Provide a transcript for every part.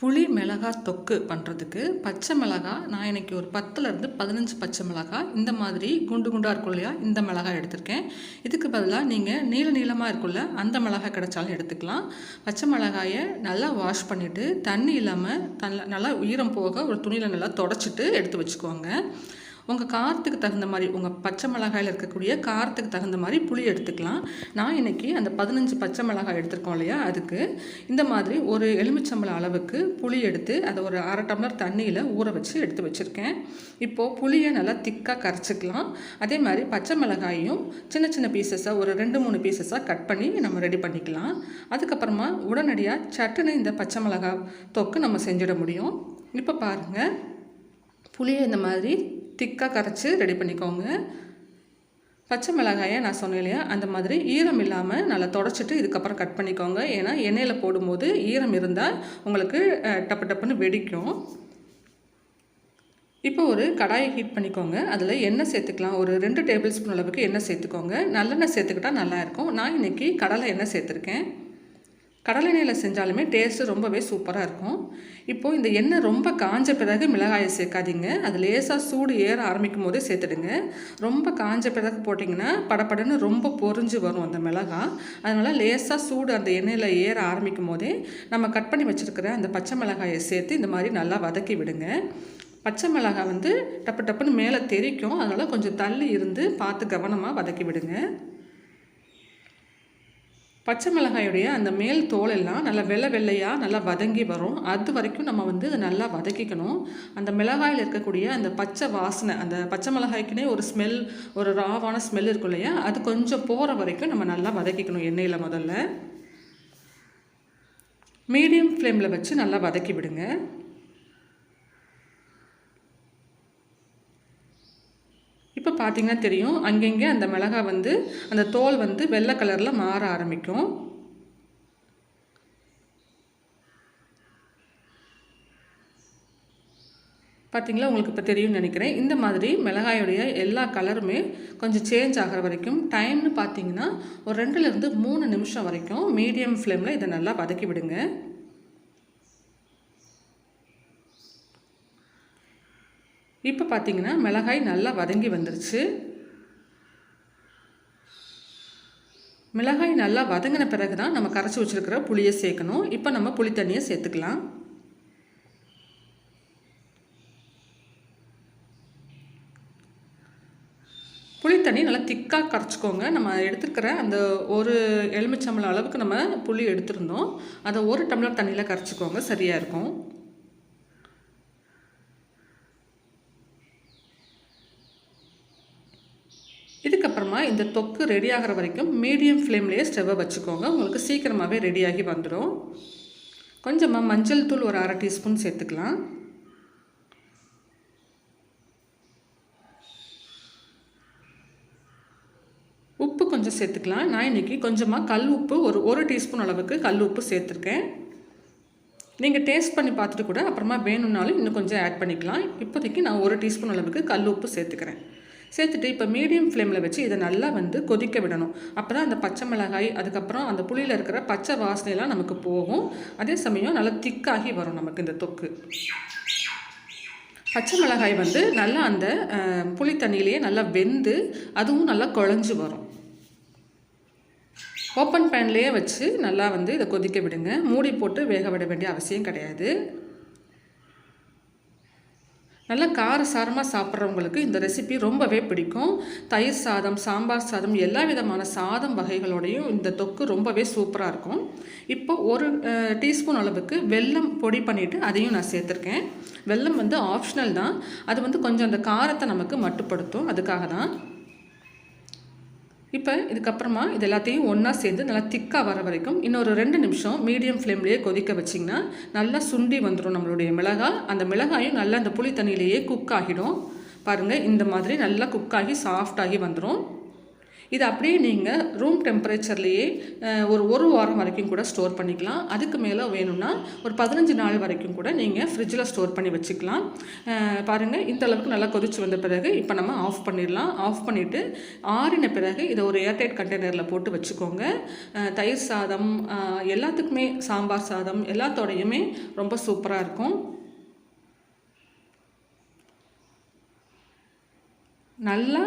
புளி மிளகா தொக்கு பண்ணுறதுக்கு பச்சை மிளகா நான் இன்னைக்கு ஒரு பத்துலேருந்து பதினஞ்சு பச்சை மிளகா இந்த மாதிரி குண்டு குண்டாக இருக்கும் இல்லையா இந்த மிளகாய் எடுத்திருக்கேன். இதுக்கு பதிலாக நீங்கள் நீள நீளமாக இருக்குல்ல அந்த மிளகாய் கிடைச்சாலும் எடுத்துக்கலாம். பச்சை மிளகாயை நல்லா வாஷ் பண்ணிவிட்டு தண்ணி இல்லாமல் தன்ன நல்லா உயரம் போக ஒரு துணியில் நல்லா தொடச்சிட்டு எடுத்து வச்சுக்கோங்க. உங்கள் காரத்துக்கு தகுந்த மாதிரி உங்கள் பச்சை மிளகாயில் இருக்கக்கூடிய காரத்துக்கு தகுந்த மாதிரி புளி எடுத்துக்கலாம். நான் இன்றைக்கி அந்த பதினஞ்சு பச்சை மிளகாய் எடுத்திருக்கோம் இல்லையா அதுக்கு. இந்த மாதிரி ஒரு எலுமிச்சம்பழம் அளவுக்கு புளி எடுத்து அதை ஒரு அரை டம்ளர் தண்ணியில் ஊற வச்சு எடுத்து வச்சுருக்கேன். இப்போது புளியை நல்லா திக்காக கரைச்சிக்கலாம். அதே மாதிரி பச்சை மிளகாயும் சின்ன சின்ன பீசஸாக ஒரு ரெண்டு மூணு பீசஸாக கட் பண்ணி நம்ம ரெடி பண்ணிக்கலாம். அதுக்கப்புறமா உடனடியாக சட்டுன்னு இந்த பச்சை மிளகாய் தொக்கு நம்ம செஞ்சிட முடியும். இப்போ பாருங்கள் புளியை இந்த மாதிரி திக்காக கரைச்சி ரெடி பண்ணிக்கோங்க. பச்சை மிளகாயை நான் சொன்னேன் இல்லையா அந்த மாதிரி ஈரம் இல்லாமல் நல்லா தொடச்சிட்டு இதுக்கப்புறம் கட் பண்ணிக்கோங்க. ஏன்னா எண்ணெயில் போடும்போது ஈரம் இருந்தால் உங்களுக்கு டப்பு டப்புன்னு வெடிக்கும். இப்போ ஒரு கடாயை ஹீட் பண்ணிக்கோங்க. அதில் எண்ணெய் சேர்த்துக்கலாம். ஒரு ரெண்டு டேபிள் ஸ்பூன் அளவுக்கு எண்ணெய் சேர்த்துக்கோங்க. நல்லெண்ணெய் சேர்த்துக்கிட்டா நல்லாயிருக்கும் நான் இன்னைக்கு கடலை எண்ணெய் சேர்த்துருக்கேன். கடலை எண்ணெயில் செஞ்சாலுமே டேஸ்ட்டு ரொம்பவே சூப்பராக இருக்கும். இப்போது இந்த எண்ணெய் ரொம்ப காஞ்ச பிறகு மிளகாயை சேர்க்காதீங்க. அது லேசாக சூடு ஏற ஆரம்பிக்கும் போதே சேர்த்துடுங்க. ரொம்ப காஞ்ச பிறகு போட்டிங்கன்னா படபடன்னு ரொம்ப பொரிஞ்சு வரும் அந்த மிளகாய் அதனால் லேசாக சூடு அந்த எண்ணெயில் ஏற ஆரம்பிக்கும் போதே நம்ம கட் பண்ணி வச்சுருக்கிற அந்த பச்சை மிளகாயை சேர்த்து இந்த மாதிரி நல்லா வதக்கி விடுங்க. பச்சை மிளகாய் வந்து டப்பு டப்புன்னு மேலே தெரிக்கும். அதனால் கொஞ்சம் தள்ளி இருந்து பார்த்து கவனமாக வதக்கி விடுங்க. பச்சை மிளகாயுடைய அந்த மேல் தோல் எல்லாம் நல்லா வெள்ளை வெள்ளையாக நல்லா வதங்கி வரும். அது வரைக்கும் நம்ம வந்து அதை நல்லா வதக்கிக்கணும். அந்த மிளகாயில் இருக்கக்கூடிய அந்த பச்சை வாசனை அந்த பச்சை மிளகாய்க்குனே ஒரு ஸ்மெல் ஒரு ராவான ஸ்மெல் இருக்கும் இல்லையா? அது கொஞ்சம் போகிற வரைக்கும் நம்ம நல்லா வதக்கிக்கணும் எண்ணெயில் முதல்ல. மீடியம் ஃப்ளேமில் வச்சு நல்லா வதக்கி விடுங்க இப்போ பார்த்தீங்கன்னா தெரியும். அங்கங்கே அந்த மிளகாய் வந்து அந்த தோல் வந்து வெள்ளை கலரில் மாற ஆரம்பிக்கும். பார்த்தீங்களா உங்களுக்கு இப்போ தெரியும்னு நினைக்கிறேன். இந்த மாதிரி மிளகாயுடைய எல்லா கலருமே கொஞ்சம் சேஞ்ச் ஆகிற வரைக்கும் டைம்னு பார்த்தீங்கன்னா ஒரு ரெண்டுலேருந்து மூணு நிமிஷம் வரைக்கும் மீடியம் ஃப்ளேமில் இதை நல்லா வதக்கி விடுங்க. இப்போ பார்த்தீங்கன்னா மிளகாய் நல்லா வதங்கி வந்துருச்சு. மிளகாய் நல்லா வதங்கின பிறகு தான் நம்ம கரைச்சி வச்சுருக்கிற புளியை சேர்க்கணும். இப்போ நம்ம புளி தண்ணியை சேர்த்துக்கலாம். புளி தண்ணி நல்லா திக்காக கரைச்சிக்கோங்க. நம்ம எடுத்துருக்கிற அந்த ஒரு எலுமிச்சம்பளம் அளவுக்கு நம்ம புளி எடுத்திருந்தோம். அதை ஒரு டம்ளர் தண்ணியில் கரைச்சிக்கோங்க. சரியாக இருக்கும். இதுக்கப்புறமா இந்த தொக்கு ரெடி ஆகிற வரைக்கும் மீடியம் ஃப்ளேம்லேயே ஸ்டவ்வை வச்சுக்கோங்க. உங்களுக்கு சீக்கிரமாகவே ரெடியாகி வந்துடும் கொஞ்சமாக மஞ்சள் தூள் ஒரு அரை டீஸ்பூன் சேர்த்துக்கலாம். உப்பு கொஞ்சம் சேர்த்துக்கலாம். நான் இன்றைக்கி கொஞ்சமாக கல் உப்பு ஒரு ஒரு டீஸ்பூன் அளவுக்கு கல் உப்பு சேர்த்துருக்கேன். நீங்கள் டேஸ்ட் பண்ணி பார்த்துட்டு கூட அப்புறமா வேணும்னாலும் இன்னும் கொஞ்சம் ஆட் பண்ணிக்கலாம். இப்போதைக்கு நான் ஒரு டீஸ்பூன் அளவுக்கு கல் உப்பு சேர்த்துக்கிறேன். சேர்த்துட்டு இப்போ மீடியம் ஃப்ளேமில் வச்சு இதை நல்லா வந்து கொதிக்க விடணும். அப்போ தான் அந்த பச்சை மிளகாய் அதுக்கப்புறம் அந்த புளியில் இருக்கிற பச்சை வாசனையெல்லாம் நமக்கு போகும். அதே சமயம் நல்லா திக்காகி வரும் நமக்கு இந்த தொக்கு. பச்சை மிளகாய் வந்து நல்லா அந்த புளி தண்ணியிலேயே நல்லா வெந்து அதுவும் நல்லா குழஞ்சு வரும். ஓப்பன் பேன்லேயே வச்சு நல்லா வந்து இதை கொதிக்க விடுங்க. மூடி போட்டு வேக விட வேண்டிய அவசியம் கிடையாது. நல்லா காரசாரமாக சாப்பிட்றவங்களுக்கு இந்த ரெசிபி ரொம்பவே பிடிக்கும். தயிர் சாதம் சாம்பார் சாதம் எல்லா விதமான சாதம் வகைகளோடையும் இந்த தொக்கு ரொம்பவே சூப்பராக இருக்கும். இப்போ ஒரு டீஸ்பூன் அளவுக்கு வெல்லம் பொடி பண்ணிவிட்டு அதையும் நான் சேர்த்துருக்கேன். வெல்லம் வந்து ஆப்ஷனல் தான். அது வந்து கொஞ்சம் அந்த காரத்தை நமக்கு மட்டுப்படுத்தும். அதுக்காக தான். இப்போ இதுக்கப்புறமா இது எல்லாத்தையும் ஒன்றா சேர்ந்து நல்லா திக்காக வர வரைக்கும் இன்னொரு ரெண்டு நிமிஷம் மீடியம் ஃப்ளேம்லேயே கொதிக்க வச்சிங்கன்னா நல்லா சுண்டி வந்துடும் நம்மளுடைய மிளகாய். அந்த மிளகாயும் நல்லா அந்த புளி தண்ணியிலேயே குக் ஆகிடும். பாருங்கள் இந்த மாதிரி நல்லா குக் ஆகி சாஃப்டாகி வந்துடும் இது அப்படியே நீங்கள் ரூம் டெம்பரேச்சர்லேயே ஒரு ஒரு வாரம் வரைக்கும் கூட ஸ்டோர் பண்ணிக்கலாம். அதுக்கு மேலே வேணும்னா ஒரு பதினஞ்சு நாள் வரைக்கும் கூட நீங்கள் ஃப்ரிட்ஜில் ஸ்டோர் பண்ணி வச்சுக்கலாம். பாருங்கள் இந்த அளவுக்கு நல்லா கொதிச்சு வந்த பிறகு இப்போ நம்ம ஆஃப் பண்ணிடலாம். ஆஃப் பண்ணிவிட்டு ஆறின பிறகு இதை ஒரு ஏர்டைட் கண்டெய்னரில் போட்டு வச்சுக்கோங்க. தயிர் சாதம் எல்லாத்துக்குமே சாம்பார் சாதம் எல்லாத்தோடையுமே ரொம்ப சூப்பராக இருக்கும். நல்லா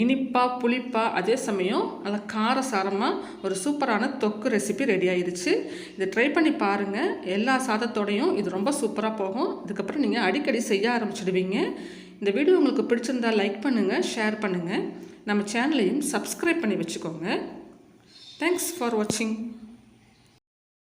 இனிப்பாக புளிப்பாக அதே சமயம் நல்லா காரசாரமாக ஒரு சூப்பரான தொக்கு ரெசிபி ரெடி ஆயிடுச்சு. இதை ட்ரை பண்ணி பாருங்கள் எல்லா சாதத்தோடையும் இது ரொம்ப சூப்பராக போகும். இதுக்கப்புறம் நீங்கள் அடிக்கடி செய்ய ஆரம்பிச்சிடுவீங்க. இந்த வீடியோ உங்களுக்கு பிடிச்சிருந்தா லைக் பண்ணுங்கள் ஷேர் பண்ணுங்கள் நம்ம சேனலையும் சப்ஸ்கிரைப் பண்ணி வச்சுக்கோங்க. தேங்க்ஸ் ஃபார் வாட்சிங்